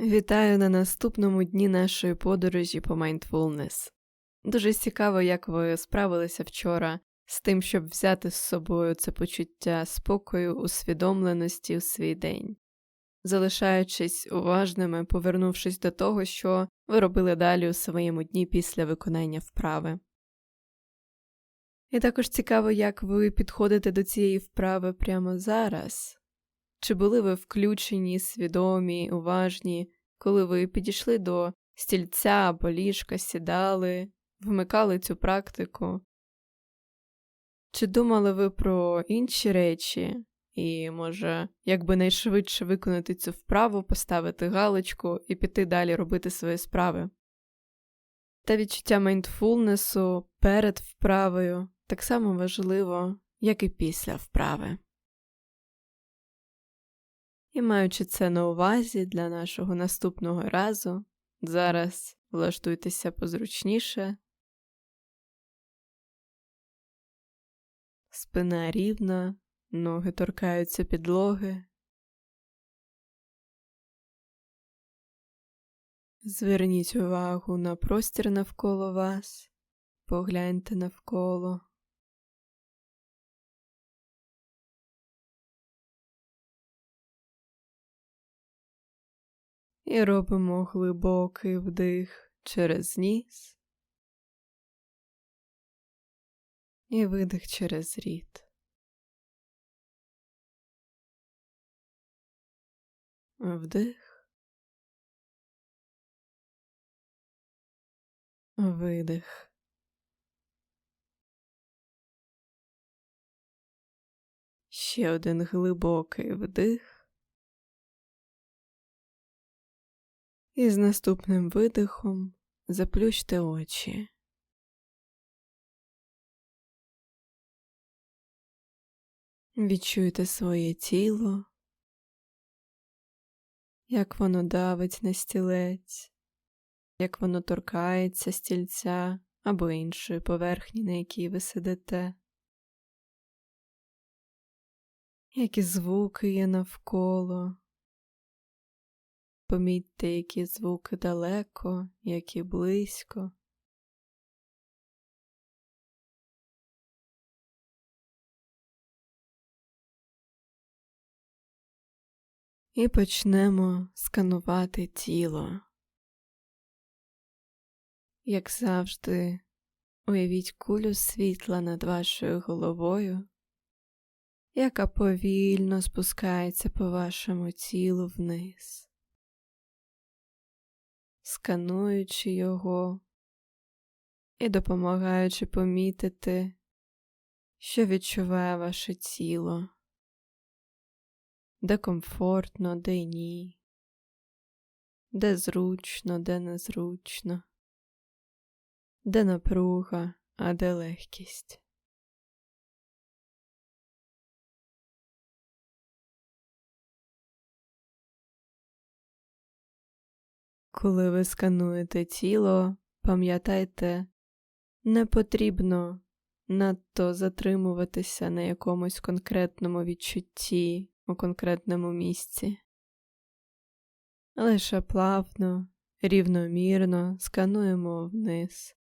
Вітаю на наступному дні нашої подорожі по Mindfulness. Дуже цікаво, як ви справилися вчора з тим, щоб взяти з собою це почуття спокою, усвідомленості у свій день, залишаючись уважними, повернувшись до того, що ви робили далі у своєму дні після виконання вправи. І також цікаво, як ви підходите до цієї вправи прямо зараз. Чи були ви включені, свідомі, уважні, коли ви підійшли до стільця або ліжка, сідали, вмикали цю практику? Чи думали ви про інші речі, і, може, якби найшвидше виконати цю вправу, поставити галочку і піти далі робити свої справи? Та відчуття майндфулнесу перед вправою так само важливо, як і після вправи. І маючи це на увазі для нашого наступного разу, зараз влаштуйтеся позручніше. Спина рівна, ноги торкаються підлоги. Зверніть увагу на простір навколо вас, погляньте навколо. І робимо глибокий вдих через ніс і видих через рід. Вдих, видих. Ще один глибокий вдих. І з наступним видихом заплющте очі. Відчуйте своє тіло, як воно давить на стілець, як воно торкається стільця або іншої поверхні, на якій ви сидите, які звуки є навколо. Помітьте, які звуки далеко, які близько. І почнемо сканувати тіло. Як завжди, уявіть кулю світла над вашою головою, яка повільно спускається по вашому тілу вниз скануючи його і допомагаючи помітити, що відчуває ваше тіло, де комфортно, де ні, де зручно, де незручно, де напруга, а де легкість. Коли ви скануєте тіло, пам'ятайте, не потрібно надто затримуватися на якомусь конкретному відчутті у конкретному місці. Лише плавно, рівномірно скануємо вниз,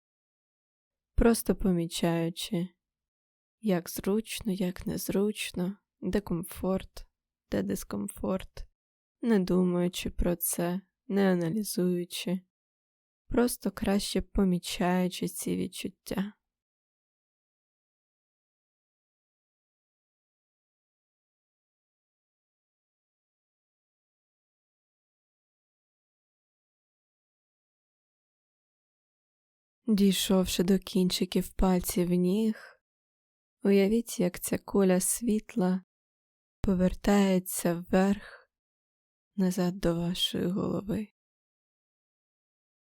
просто помічаючи, як зручно, як незручно, де комфорт, де дискомфорт, не думаючи про це не аналізуючи, просто краще помічаючи ці відчуття. Дійшовши до кінчиків пальців ніг, уявіть, як ця куля світла повертається вверх назад до вашої голови.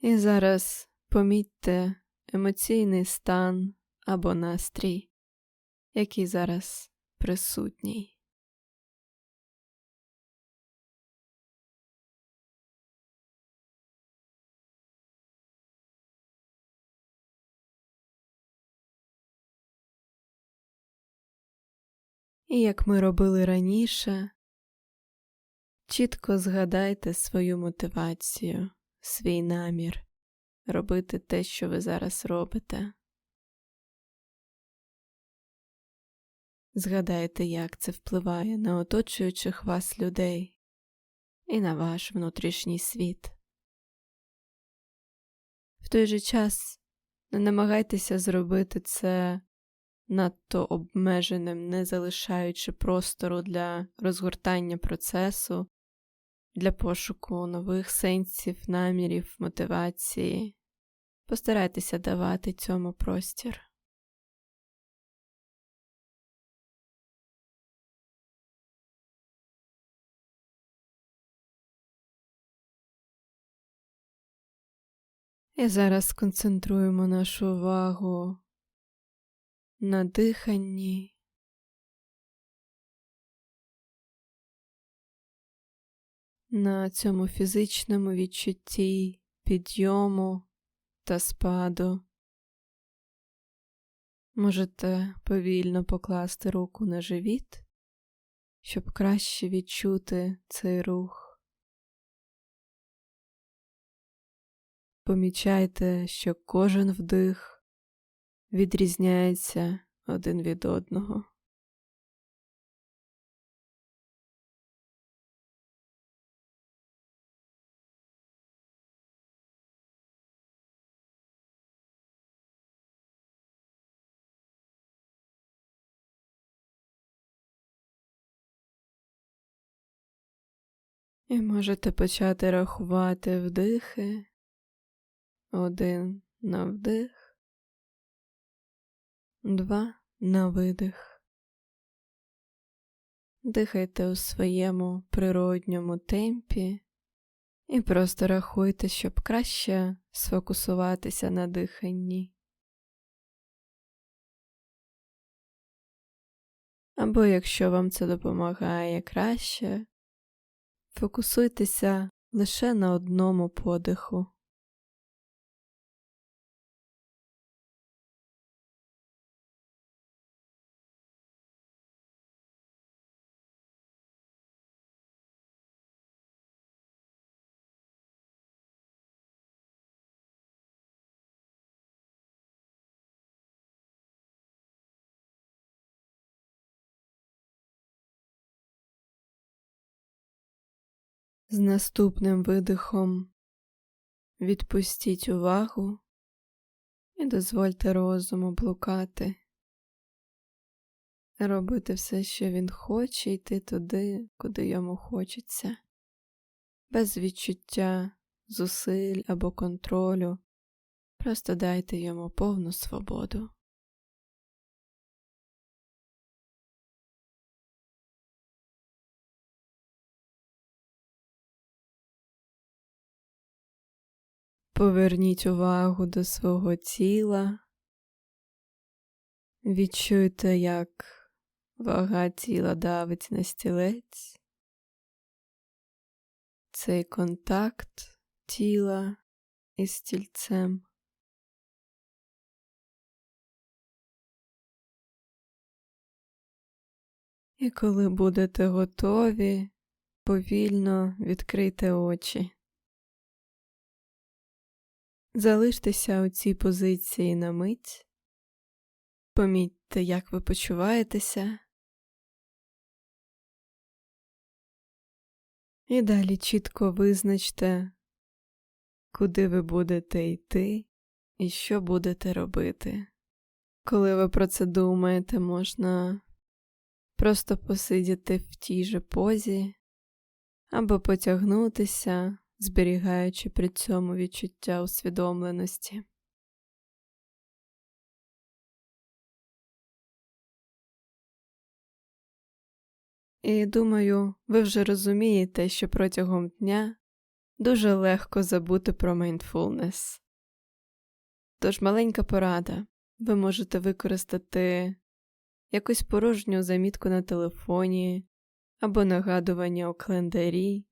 І зараз помітьте емоційний стан або настрій, який зараз присутній. І як ми робили раніше, Чітко згадайте свою мотивацію, свій намір робити те, що ви зараз робите. Згадайте, як це впливає на оточуючих вас людей і на ваш внутрішній світ. В той же час не намагайтеся зробити це надто обмеженим, не залишаючи простору для розгортання процесу, для пошуку нових сенсів, намірів, мотивації. Постарайтеся давати цьому простір. І зараз сконцентруємо нашу увагу на диханні. На цьому фізичному відчутті підйому та спаду. Можете повільно покласти руку на живіт, щоб краще відчути цей рух. Помічайте, що кожен вдих відрізняється один від одного. І можете почати рахувати вдихи один на вдих, два на видих. Дихайте у своєму природньому темпі і просто рахуйте, щоб краще сфокусуватися на диханні. Або якщо вам це допомагає краще, фокусуйтеся лише на одному подиху. З наступним видихом. Відпустіть увагу і дозвольте розуму блукати, робити все, що він хоче, йти туди, куди йому хочеться, без відчуття, зусиль або контролю, просто дайте йому повну свободу. Поверніть увагу до свого тіла, відчуйте, як вага тіла давить на стілець, цей контакт тіла із стільцем. І коли будете готові, повільно відкрийте очі. Залиштеся у цій позиції на мить, помітьте, як ви почуваєтеся, і далі чітко визначте, куди ви будете йти і що будете робити. Коли ви про це думаєте, можна просто посидіти в тій же позі або потягнутися зберігаючи при цьому відчуття усвідомленості. І думаю, ви вже розумієте, що протягом дня дуже легко забути про mindfulness. Тож маленька порада, ви можете використати якусь порожню замітку на телефоні або нагадування у календарі,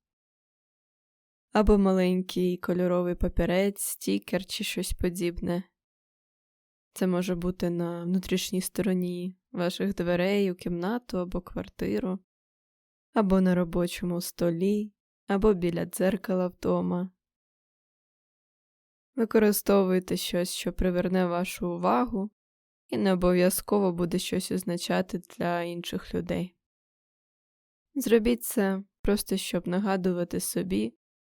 або маленький кольоровий папірець, стікер чи щось подібне. Це може бути на внутрішній стороні ваших дверей у кімнату або квартиру, або на робочому столі, або біля дзеркала вдома. Використовуйте щось, що приверне вашу увагу, і не обов'язково буде щось означати для інших людей. Зробіть це просто щоб нагадувати собі,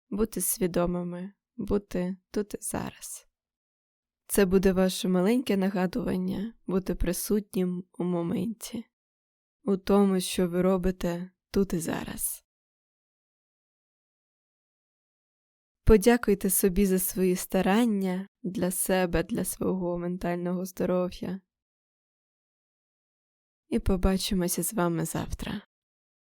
бути свідомими, бути тут і зараз. Це буде ваше маленьке нагадування бути присутнім у моменті, у тому, що ви робите тут і зараз. Подякуйте собі за свої старання для себе, для свого ментального здоров'я. І побачимося з вами завтра.